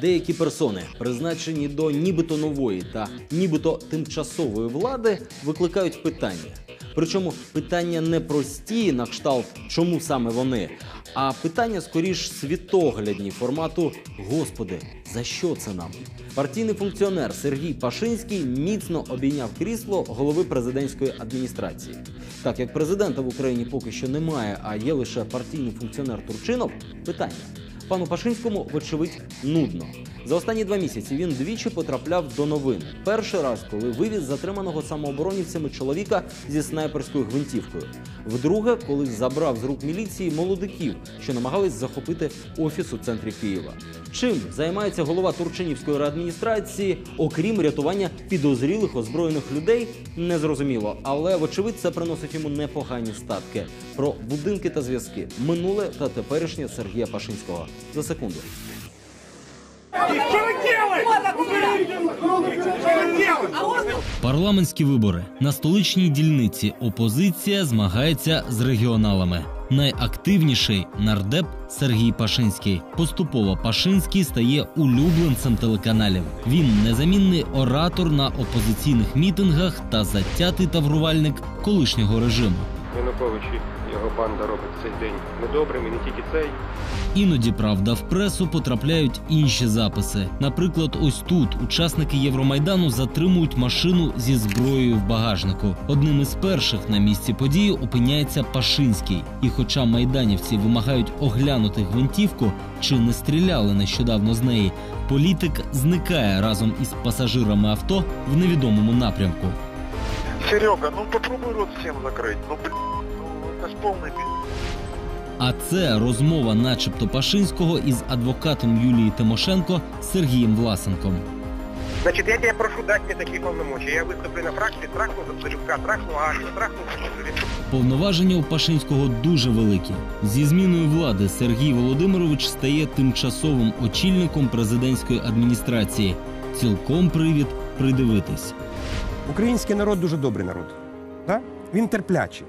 Деякі персони, призначені до нібито нової та нібито тимчасової влади, викликають питання. Причому питання не прості на кшталт, чому саме вони, а питання скоріш світоглядні формату Господи, за що це нам? Партійний функціонер Сергій Пашинський міцно обійняв крісло голови президентської адміністрації. Так як президента в Україні поки що немає, а є лише партійний функціонер Турчинов, питання. Пану Пашинському, вочевидь, нудно. За останні два місяці він двічі потрапляв до новин. Перший раз, коли вивіз затриманого самооборонівцями чоловіка зі снайперською гвинтівкою. Вдруге, коли забрав з рук міліції молодиків, що намагались захопити офіс у центрі Києва. Чим займається голова Турчинівської реадміністрації, окрім рятування підозрілих озброєних людей, незрозуміло. Але вочевидь це приносить йому непогані статки про будинки та зв'язки, минуле та теперішнє Сергія Пашинського. За секунду. Парламентські вибори на столичній дільниці опозиція змагається з регіоналами. Найактивніший нардеп Сергій Пашинський. Поступово Пашинський стає улюбленцем телеканалів. Він незамінний оратор на опозиційних мітингах та затятий таврувальник колишнього режиму. Янукович і його банда робить цей день недобрим, і не тільки цей. Іноді, правда, в пресу потрапляють інші записи. Наприклад, ось тут учасники Євромайдану затримують машину зі зброєю в багажнику. Одним із перших на місці події опиняється Пашинський. І хоча майданівці вимагають оглянути гвинтівку, чи не стріляли нещодавно з неї, політик зникає разом із пасажирами авто в невідомому напрямку. Серега, ну попробуй рот всем закрыть. Ну, блин, пиздец. А це розмова, начебто Пашинського, із адвокатом Юлії Тимошенко Сергієм Власенком. Значить, я тебе прошу дати мені такі повномочі. Я виступлю на фракції, трахну за Царюка, трахну Ашу, трахну Царюка. Повноваження у Пашинського дуже великі. Зі зміною влади Сергій Володимирович стає тимчасовим очільником президентської адміністрації. Цілком привід придивитись. Український народ дуже добрий народ. Да? Він терплячий.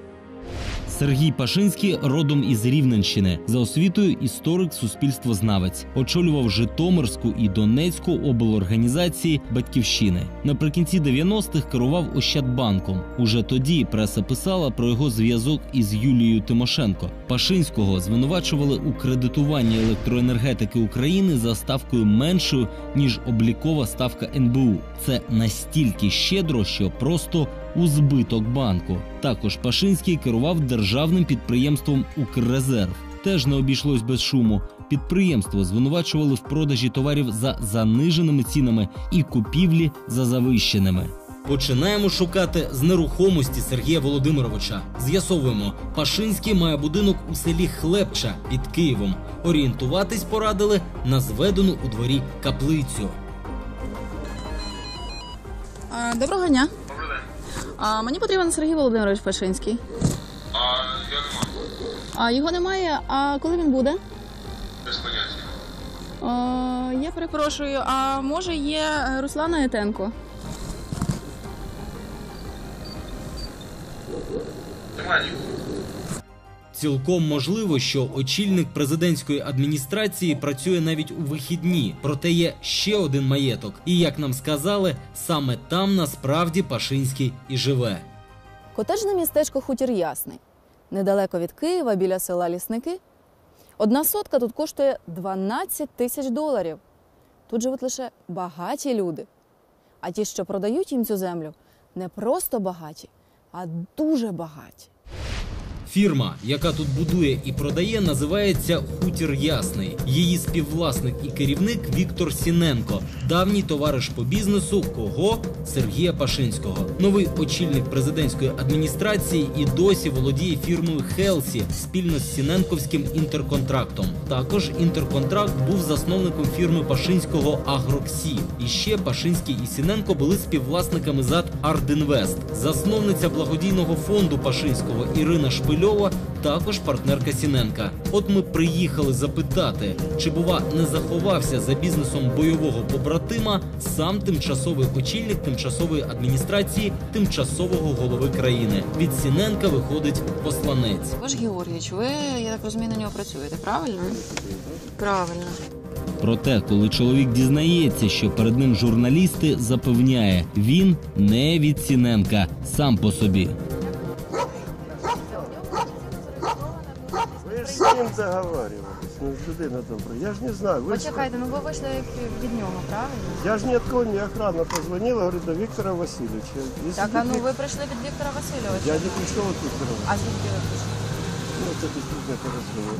Сергій Пашинський родом із Рівненщини за освітою історик суспільствознавець. Очолював Житомирську і Донецьку облорганізації Батьківщини. Наприкінці 90-х керував Ощадбанком. Уже тоді преса писала про його зв'язок із Юлією Тимошенко. Пашинського звинувачували у кредитуванні електроенергетики України за ставкою меншою ніж облікова ставка НБУ. Це настільки щедро, що просто у збиток банку. Також Пашинський керував державним підприємством Укррезерв. Теж не обійшлось без шуму. Підприємство звинувачували в продажі товарів за заниженими цінами і купівлі за завищеними. Починаємо шукати з нерухомості Сергія Володимировича. З'ясовуємо, Пашинський має будинок у селі Хлебча під Києвом. Орієнтуватись порадили на зведену у дворі каплицю. Доброго дня. А, мені потрібен Сергій Володимирович Пашинський. А я не можу. А його немає. А коли він буде? Без поняття. А, я перепрошую. А може є Руслана Етенко? Немає нікого. Цілком можливо, що очільник президентської адміністрації працює навіть у вихідні, проте є ще один маєток. І як нам сказали, саме там насправді Пашинський і живе. Котеджне містечко Хутір Ясний. Недалеко від Києва, біля села Лісники. Одна сотка тут коштує 12 тисяч доларів. Тут живуть лише багаті люди. А ті, що продають їм цю землю, не просто багаті, а дуже багаті. Фірма, яка тут будує і продає, називається Хутір Ясний. Її співвласник і керівник Віктор Сіненко, давній товариш по бізнесу кого Сергія Пашинського. Новий очільник президентської адміністрації і досі володіє фірмою Хелсі спільно з Сіненковським інтерконтрактом. Також інтерконтракт був засновником фірми Пашинського Агроксі. І ще Пашинський і Сіненко були співвласниками ЗАД Ардинвест. Засновниця благодійного фонду Пашинського Ірина Шпильова також партнерка Сіненка. От ми приїхали запитати, чи бува не заховався за бізнесом бойового побратима сам тимчасовий очільник тимчасової адміністрації тимчасового голови країни. Від Сіненка виходить посланець. Ваш Георгійович, ви, я так розумію, на нього працюєте, правильно? Правильно. Проте, коли чоловік дізнається, що перед ним журналісти, запевняє, він не від Сіненка сам по собі. Ж з ним договарювались, ну людина добра. Я ж не знаю. Ви ж... Почекайте, ну ви вийшли від нього, правильно? Я ж ні від кого не охрана позвонила, говорю, до Віктора Васильовича. Якщо Так, а ну ви прийшли від Віктора Васильовича. Я не прийшов від Віктора. А звідки ви прийшли? Ну, це дійсно розговор.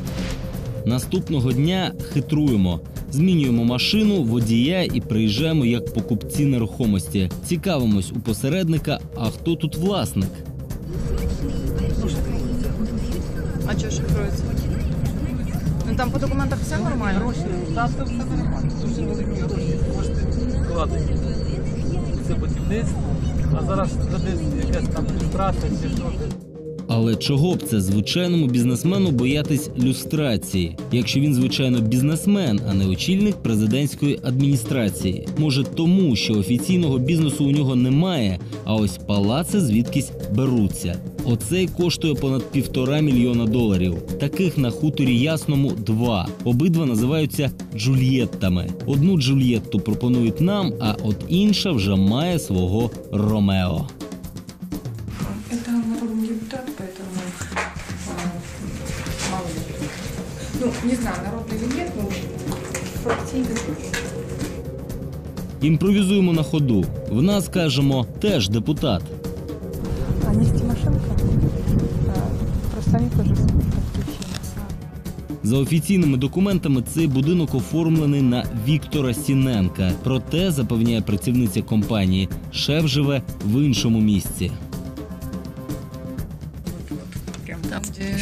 Наступного дня хитруємо. Змінюємо машину, водія і приїжджаємо як покупці нерухомості. Цікавимось у посередника, а хто тут власник. А чого шифрується? Ну там по документах все нормально. дуже великі гроші кошти вкладені. Це будівництво, а зараз якась там люстрація чи що. Але чого б це звичайному бізнесмену боятись люстрації, якщо він звичайно бізнесмен, а не очільник президентської адміністрації? Може тому, що офіційного бізнесу у нього немає, а ось палаци звідкись беруться. Оцей коштує понад півтора мільйона доларів. Таких на хуторі ясному два. Обидва називаються Джульєттами. Одну Джульєтту пропонують нам, а от інша вже має свого Ромео. Не знаю, народный или нет, но партийный. Імпровізуємо на ходу. В нас кажемо теж депутат. А не Тимошенко? Просто они тоже За офіційними документами цей будинок оформлений на Віктора Сіненка. Проте запевняє працівниця компанії, шеф живе в іншому місці. Там, де...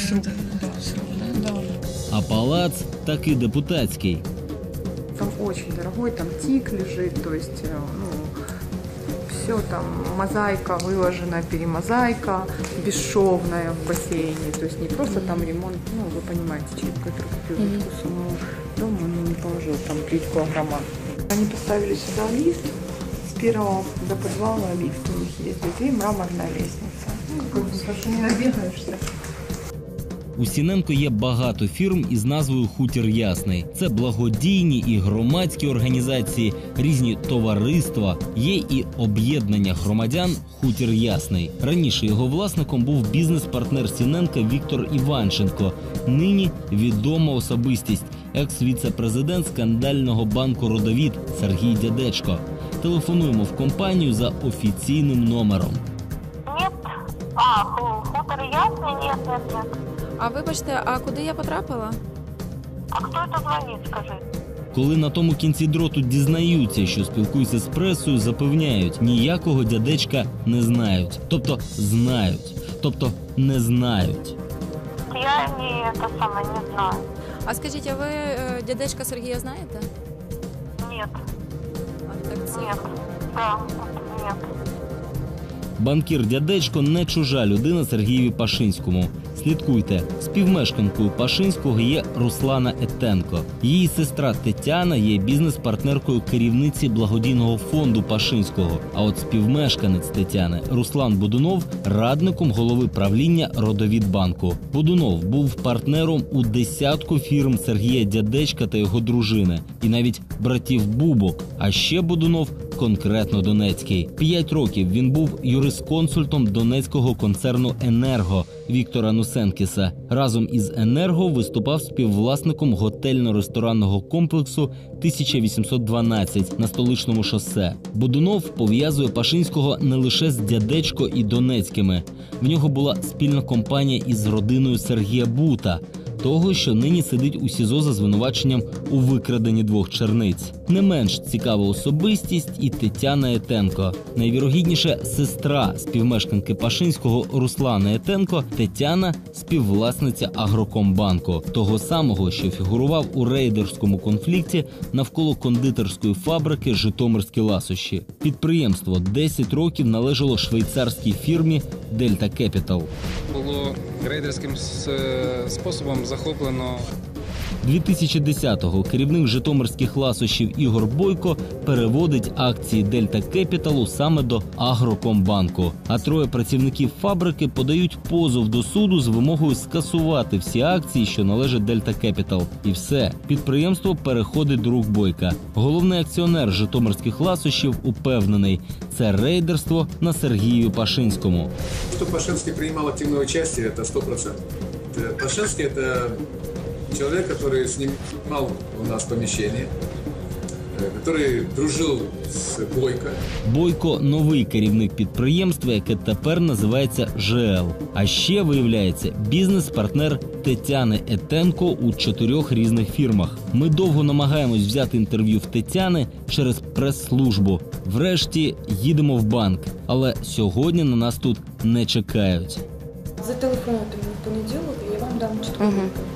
Да. А палац таки депутатський. Там очень дорогой, там тик лежит, то есть, э, ну, все там, мозаика выложена, перемозаика, бесшовная в бассейне, то есть не просто там ремонт, ну, вы понимаете, человек, который купил сумму дома, он не положил там плитку агрома. Они поставили сюда лифт, с первого до подвала лифт у них ездит, и мраморная лестница. Ну, как бы, потому что не набегаешься. У Сіненко є багато фірм із назвою Хутір Ясний. Це благодійні і громадські організації, різні товариства. Є і об'єднання громадян Хутір Ясний. Раніше його власником був бізнес-партнер Сіненка Віктор Іванченко. Нині відома особистість, екс-віце-президент скандального банку Родовід Сергій Дядечко. Телефонуємо в компанію за офіційним номером. А вибачте, а куди я потрапила? А кто это звонит, скажи? Коли на тому кінці дроту дізнаються, що спілкуються з пресою, запевняють, ніякого дядечка не знають. Тобто знають, тобто не знають. Я не это самое не знаю. А скажіть, а ви е, дядечка Сергія знаєте? Нет, А, так це... нет. Да, нет. Банкір дядечко не чужа людина Сергієві Пашинському. Слідкуйте, співмешканкою Пашинського є Руслана Етенко. Її сестра Тетяна є бізнес-партнеркою керівниці благодійного фонду Пашинського. А от співмешканець Тетяни Руслан Будунов радником голови правління Родовідбанку. Будунов був партнером у десятку фірм Сергія Дядечка та його дружини, і навіть братів Бубок. А ще Будунов конкретно Донецький. П'ять років він був юрисконсультом Донецького концерну Енерго Віктора Нусенкіса. Разом із Енерго виступав співвласником готельно-ресторанного комплексу 1812 на столичному шосе. Будунов пов'язує Пашинського не лише з дядечко і Донецькими. В нього була спільна компанія із родиною Сергія Бута. Того, що нині сидить у СІЗО за звинуваченням у викраденні двох черниць. Не менш цікава особистість і Тетяна Етенко. Найвірогідніше сестра співмешканки Пашинського Руслана Етенко. Тетяна співвласниця Агрокомбанку, того самого, що фігурував у рейдерському конфлікті навколо кондитерської фабрики Житомирські ласощі. Підприємство 10 років належало швейцарській фірмі Дельта Кепітал. Було рейдерським способом захоплено 2010-го керівник житомирських ласощів Ігор Бойко переводить акції Дельта Кепіталу саме до Агрокомбанку. А троє працівників фабрики подають позов до суду з вимогою скасувати всі акції, що належать Дельта Кепітал. І все підприємство переходить до рук Бойка. Головний акціонер житомирських ласощів упевнений, це рейдерство на Сергію Пашинському. Что Пашинский принимал активное участие, это сто процентов. Пашинский это человек, который снимал у нас помещение, э, который дружил с Бойко. Бойко новий керівник підприємства, яке тепер називається ЖЛ. А ще виявляється бізнес-партнер Тетяни Етенко у чотирьох різних фірмах. Ми довго намагаємось взяти інтерв'ю в Тетяни через прес-службу. Врешті їдемо в банк, але сьогодні на нас тут не чекають. Зателефонуйте мені в понеділок, і я вам дам чітку відповідь.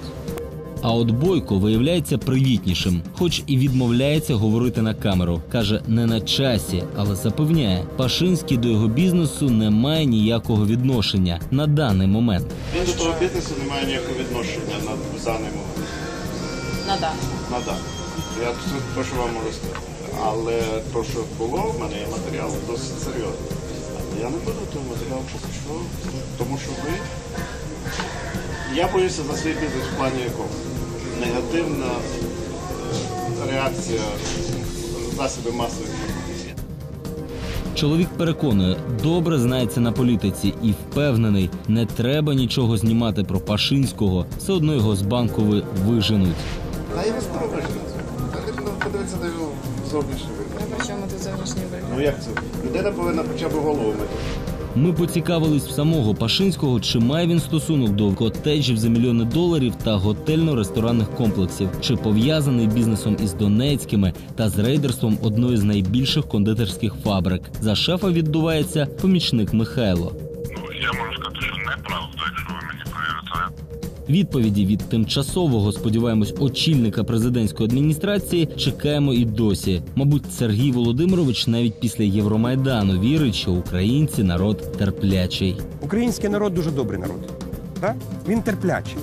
А от Бойко виявляється привітнішим, хоч і відмовляється говорити на камеру. каже, не на часі, але запевняє, Пашинський до його бізнесу не має ніякого відношення на даний момент. Він до того бізнесу не має ніякого відношення на даний момент. Нада. На да. Я тут про що вам можу сказати. Але то, що було, в мене є матеріал досить серйозний. Я не буду того матеріалу поки що, тому що ви. Я боюся за свій бізнес в плані якого. Негативна е, реакція засобів масової інформації. Чоловік переконує, добре знається на політиці і впевнений, не треба нічого знімати про Пашинського, все одно його з банку ви виженуть. А його скоро виженуть. Потрібно подивитися на його зовнішній вигляд. При чому тут зовнішній вигляд? Ну як це? Людина повинна хоча б голову мити. Ми поцікавились в самого Пашинського, чи має він стосунок до котеджів за мільйони доларів та готельно-ресторанних комплексів, чи пов'язаний бізнесом із Донецькими та з рейдерством одної з найбільших кондитерських фабрик. За шефа віддувається помічник Михайло. Я можу сказати, що неправда, якщо. Відповіді від тимчасового, сподіваємось, очільника президентської адміністрації чекаємо і досі. Мабуть, Сергій Володимирович навіть після Євромайдану вірить, що українці народ терплячий. Український народ дуже добрий народ. Так? Він терплячий.